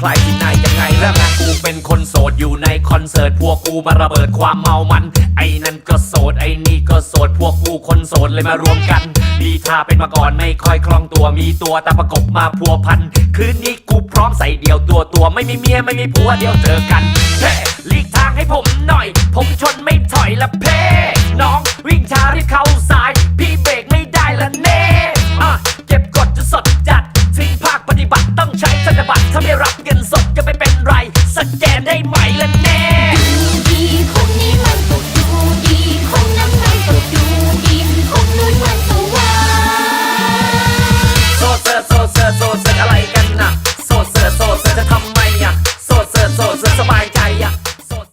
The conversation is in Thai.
ใครที่นยังไงแล้วไงกูเป็นคนโสดอยู่ในคอนเสิร์ตพวกกูมาระเบิดความเมามัน ไอ้นั่นก็โสดไอ้นี่ก็โสดพวกกูคนโสดเลยมารวมกันดีท่าเป็นมาก่อนไม่ค่อยคล่องตัวมีตัวตาประกบมาพัวพัน คืนนี้กูพร้อมใส่เดี่ยวตัวตัวไม่มีเมียไม่มีผัวเดียวเจอกันเฮ้หลีกทางให้ผมหน่อย ผมชนไม่ถอยละเพ่น้องวิ่งช้ารีเข้าซ้ บัตรถ้าไม่รับเงินสดจะไปเป็นไรสแกนได้ไหมล่ะแน่